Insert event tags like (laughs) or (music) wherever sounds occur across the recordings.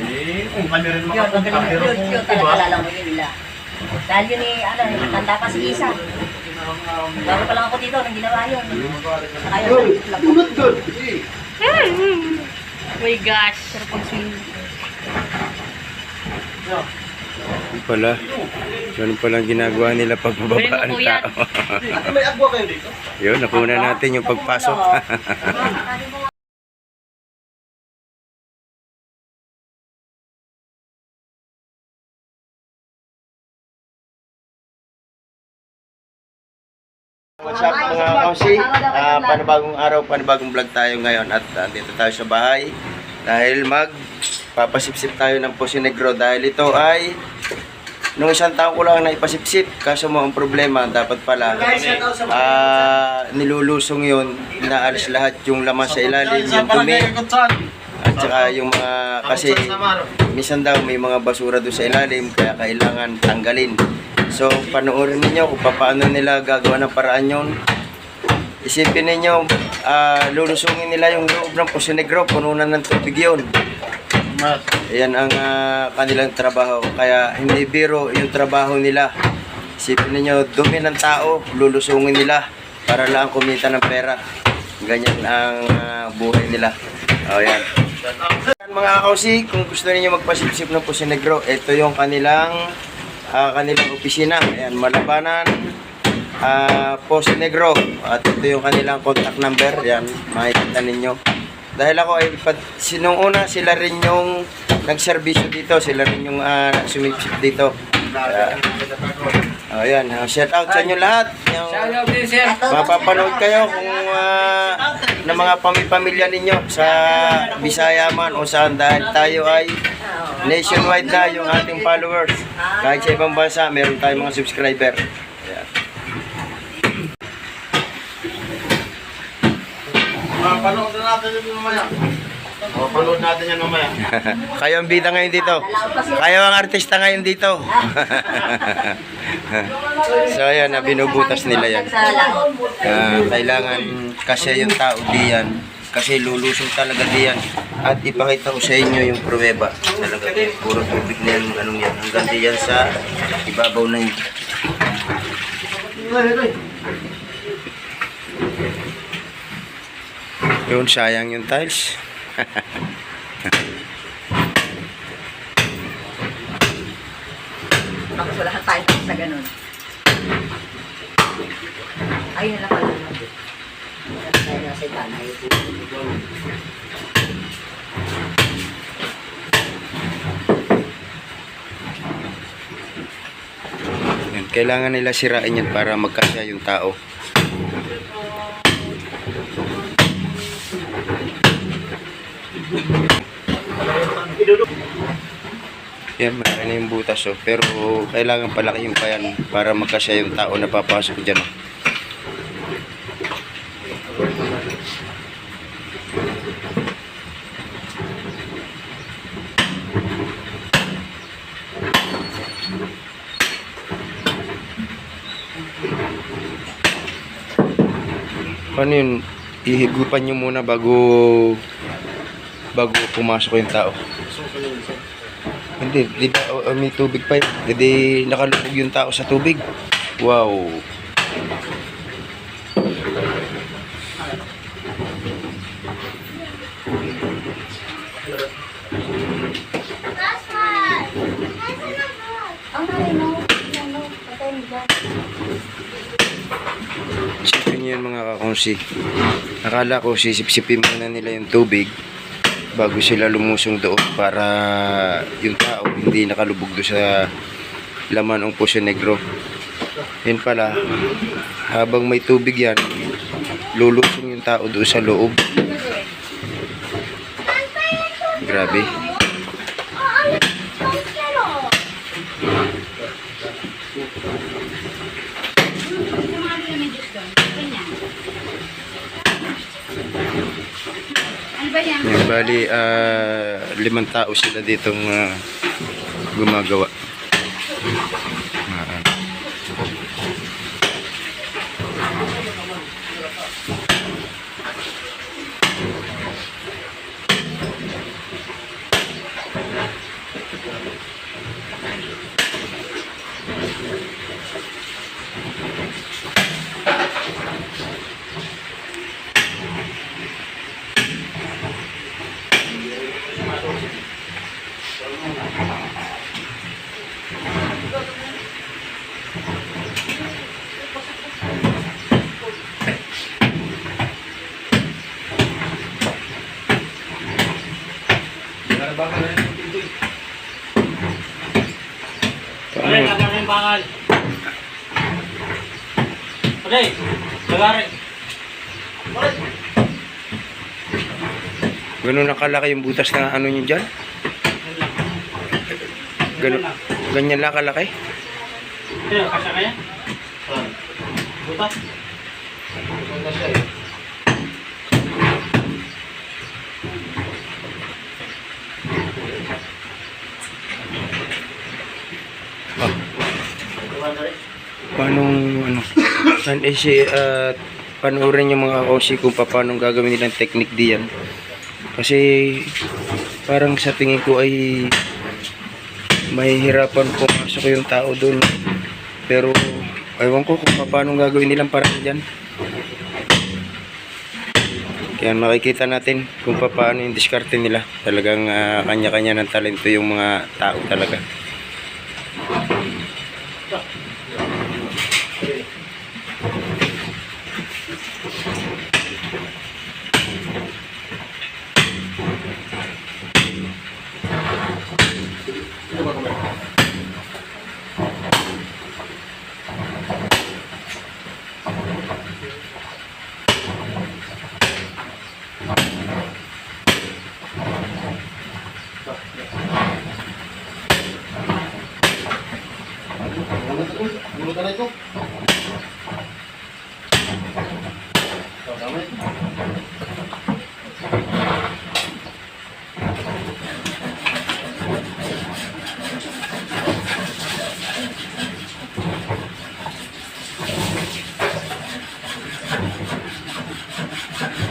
Eh, kung kami rin Yun, makapunta, magaling pero yun, kung yun, iba, talaga lalamunin nila. Dahil yun eh, ano, eh, tanda pa si Isa. Bago pa lang ako dito, nang ginawa yun. Saka yun, lang. Oh (laughs) my gosh. Sarap ang swing. Yun pala. Ganun pala ang ginagawa nila pag mababa ang mo, tao. may agwa kayo dito. Yun, nakuna natin yung pagpasok. (laughs) What's up mga kausi? Ah, panibagong araw, panibagong vlog tayo ngayon. At andito tayo sa bahay. Dahil mag papasipsip tayo ng Puso Negro. Dahil ito ay nung isang taon ko lang na ipasipsip kaso mo ang problema dapat pala ah, nilulusong yun inaalis lahat yung laman sa ilalim yung dumi. At saka yung mga kasi minsan daw may mga basura doon sa ilalim kaya kailangan tanggalin so panoorin ninyo kung paano nila gagawa ng paraan yun isipin ninyo ah, lulusungin nila yung loob ng Puso Negro puno na ng tubig yun Ayan ang ah, kanilang trabaho. Kaya hindi biro yung trabaho nila. Isipin ninyo, dumi ng tao, lulusungin nila para lang kumita ng pera. Ganyan ang ah, buhay nila. O yan. Mga kausi, kung gusto niyo magpasipsip ng Puso Negro, ito yung kanilang ah, kanilang opisina. Ayan, Malabanan, ah Puso Negro. At ito yung kanilang contact number. Yan, makikita ninyo. Dahil ako ay sinong una sila rin yung nagserbisyo dito, sila rin yung uh, sumipsip dito. Kaya, oh, yan, uh, shout out sa inyo lahat. Yung, mapapanood kayo kung uh, ng mga pamipamilya ninyo sa Bisaya man o saan dahil tayo ay nationwide na yung ating followers. Kahit sa ibang bansa, meron tayong mga subscriber. Ayan. Panood na natin yun mamaya. O, panood natin yan mamaya. (laughs) Kayo ang bida ngayon dito. Kayo ang artista ngayon dito. (laughs) so ayan, binubutas nila yan. Ah, kailangan kasi yung tao diyan kasi lulusong talaga diyan at ipakita ko sa inyo yung pruweba talaga puro tubig na yan anong yan hanggang diyan sa ibabaw na yun yun sayang yung tiles Tapos wala time sa ganun. Ayun na pala. Ayun na sa itanay. Yan, kailangan nila sirain yan para magkasya yung tao Yan, malaki na yung butas oh. Pero kailangan palaki yung payan para magkasya yung tao na papasok dyan. Oh. Ano yun? Ihigupan nyo muna bago bago pumasok yung tao. Hindi, di ba uh, may tubig pa yun? Hindi nakalubog yung tao sa tubig. Wow. Isipin nyo yun mga kakongsi. Akala ko sisip-sipin muna nila yung tubig bago sila lumusong doon para yung tao hindi nakalubog doon sa laman ng Puso Negro. Yun pala, habang may tubig yan, lulusong yung tao doon sa loob. Grabe. Yan, bali, ah, limang tao sila ditong ah, gumagawa. Ah, Pare, lagari yung bakal. Pare, lagari. Ganun nakalaki yung butas na ano nyo dyan? Ganun, ganyan lang kalaki? Sino, kasya kaya? Butas? Paano, ano, saan eh si, uh, panoorin yung mga kausi kung paano gagawin nilang technique diyan. Kasi, parang sa tingin ko ay mahihirapan pumasok yung tao doon. Pero, ewan ko kung paano gagawin nilang parang dyan. Kaya makikita natin kung paano yung diskarte nila. Talagang ah, kanya-kanya ng talento yung mga tao talaga.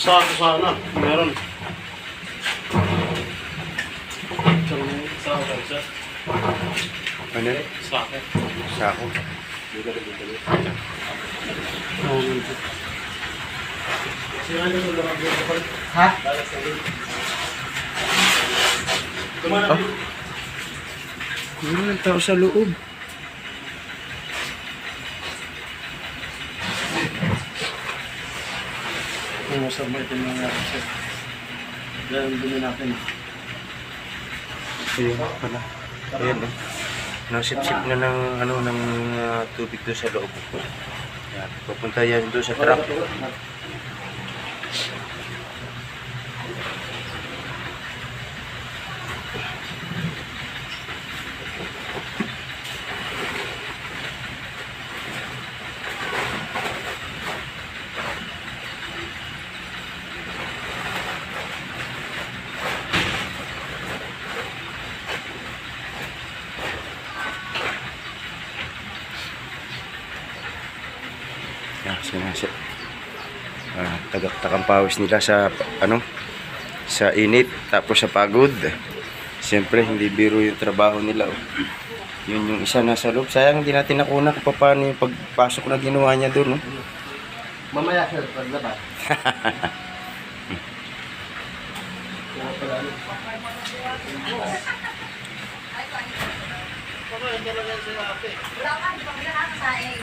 Sako sana, meron. Sako, sir. Ano? Sako. Sako. Ha? Oh. Meron ng tao sa loob. Kung masama ito mga sir. Yan, dumi natin. Ayun pala. Ayan eh. Nasip-sip na ng ano ng ah, tubig doon sa loob. Yan. Pupunta yan doon sa truck. Sinasip. Ah, tagaktakang pawis nila sa ano sa init tapos sa pagod. Siyempre hindi biro yung trabaho nila. Oh. Yun yung isa nasa loob. Sayang hindi natin nakuna kung paano yung pagpasok na ginawa niya doon. Oh. Mamaya sir, paglabas. Wala ka, di ba bila ka sa saing?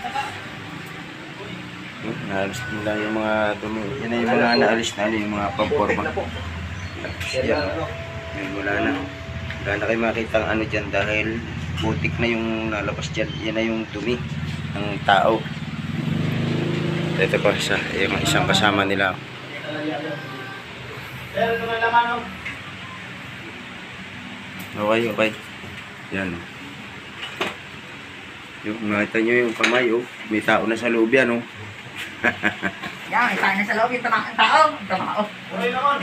Naalis nila yung mga dumi. Yan yung mga naalis na yung mga pamporma. Yan. Yan, wala na. Wala na kayo makita ang ano dyan dahil butik na yung nalabas dyan. Yan na yung dumi ng tao. Ito pa isa, yung isang kasama nila. Okay, okay. Yan. Yung nakita nyo yung kamay, oh. May tao na sa loob yan, oh. Yan, isa na sa loob yung tamang tao. Yung tamao. Uray naman.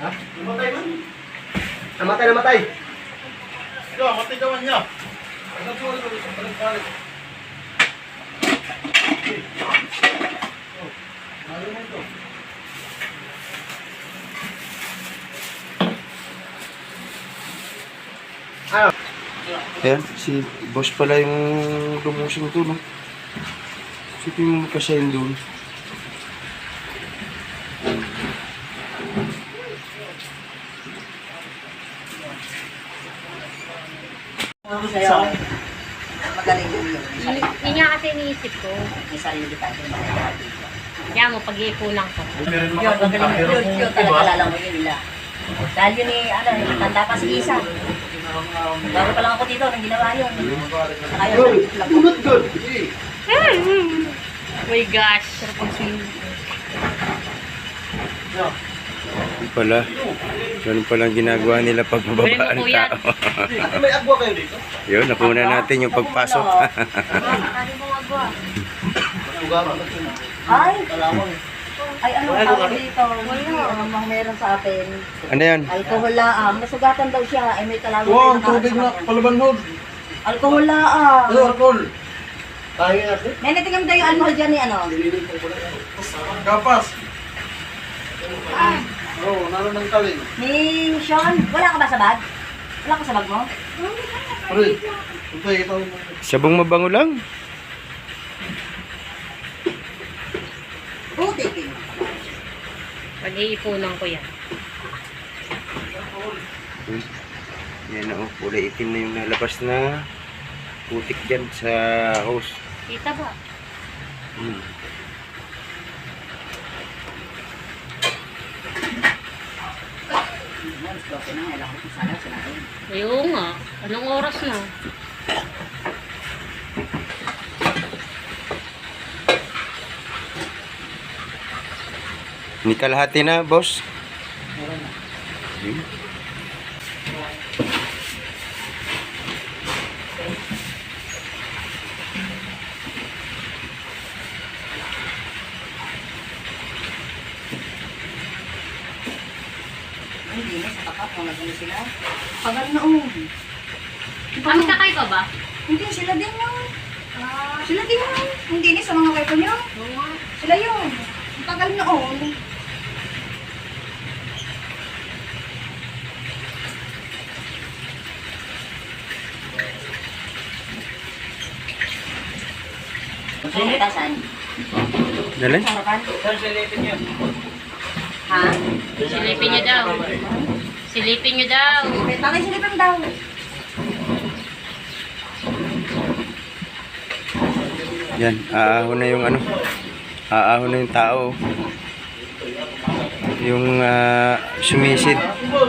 Ha? Namatay man. Namatay, namatay. Yo, matay man niya. Ano po rin ulit? Balik, balik. Ayan, si boss pala yung lumusing to, no? Sipin mo kasi yun doon. Sa'yo. Magaling yun yun. Yun nga kasi iniisip ko. May sarili makakati. Kaya mo, pag-iipunan ko. Yun, magaling yun. Yun, yun talaga alala mo yun nila. Dahil yun ni, ano, tanda pa si Isa. Bago pa lang ako dito, nang ginawa yun. Saka yun, Tulad good. (laughs) Oh my gosh, sarap ang swing. Yun pala. Ganun pala ang ginagawa nila pag mababa ang tao. May agwa kayo dito? Yun, nakuna natin yung pagpasok. Ano mo magwa? Ay, ay ano ang tawag dito? Wala, meron sa atin. ano yan? Alcohol laang. Nasugatan daw siya. Ay may kalawang. Wow, tayo ang tubig na palabanhod. akin. Alcohol laang. Ano, Tayo natin. Nene, tingnan mo tayo yung alcohol dyan ni ano. Kapas. Oo, oh, naroon ng taling. Ni Sean. Wala ka ba sa bag? Wala ka sa bag mo? Pare, ito ito. Sabong mabango lang. Buti king. Pag-iipunan ko yan. Yan o, kulay itim na yung nalabas na putik dyan sa hose. Kita ba? Hmm. Ayun nga. Anong oras na? Ni kalahati na, boss. Hmm. Hindi na sa takap. Kung nagano sila. Pagal na oh. Ah, magkakaiba ba? Hindi, sila din yun. Sila din yun. Hindi ni sa mga wife niyo. Oo nga. Sila yun. Sino tasan? Dali? Saan silipin niyo? Ha? Silipin niyo daw. Silipin niyo daw. Wait, bakit silipin daw? Yan, aahon na yung ano. Aahon na yung tao. Yung ah, sumisid. No?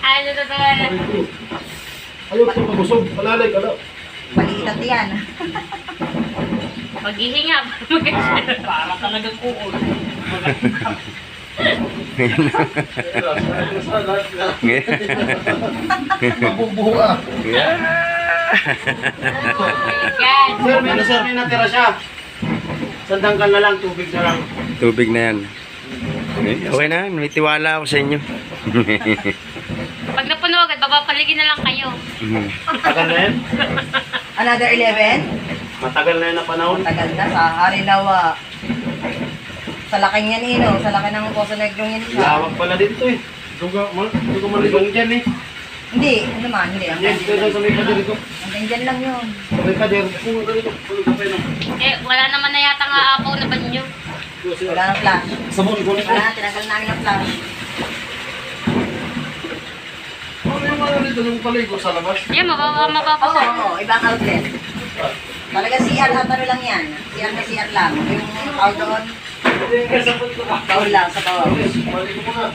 Ano to to? Ayaw ito mabusog. Palalay ka na. Maliitat yan. Paghihinga. Para ah. Yan. Sir, may sir, may natira siya. Sandangkan na lang, tubig na lang. Tubig na yan. Okay na, may tiwala ako sa inyo. Pag napuno agad, babapaligin na lang kayo. Matagal na yan. Another 11? Matagal na yan na panahon. Tagal na sa Harinawa. Sa laki niyan, Ino. Sa laki ng Poso Negro yan isa. Lawak pala dito eh. Duga, mal, duga maligong dyan eh. Hindi, ano naman, hindi. Ang Yan, dito sa may pader ito. Hanggang dyan lang yun. Sa may pader. Puno ka dito. Puno ka. Eh, wala naman na yata nga apaw na banyo. Wala nang flash. Sabon, gulit ko. Wala, tinagal namin ang flash. Ano yung mga dito yung paligo sa labas? Yan, mababa, Oo, mababasa. oo, ibang outlet. Talaga CR at ano lang yan. CR na CR lang. Yung out doon, Hindi, sabon ko ka. baul lang sa bawah. Maligo mo na.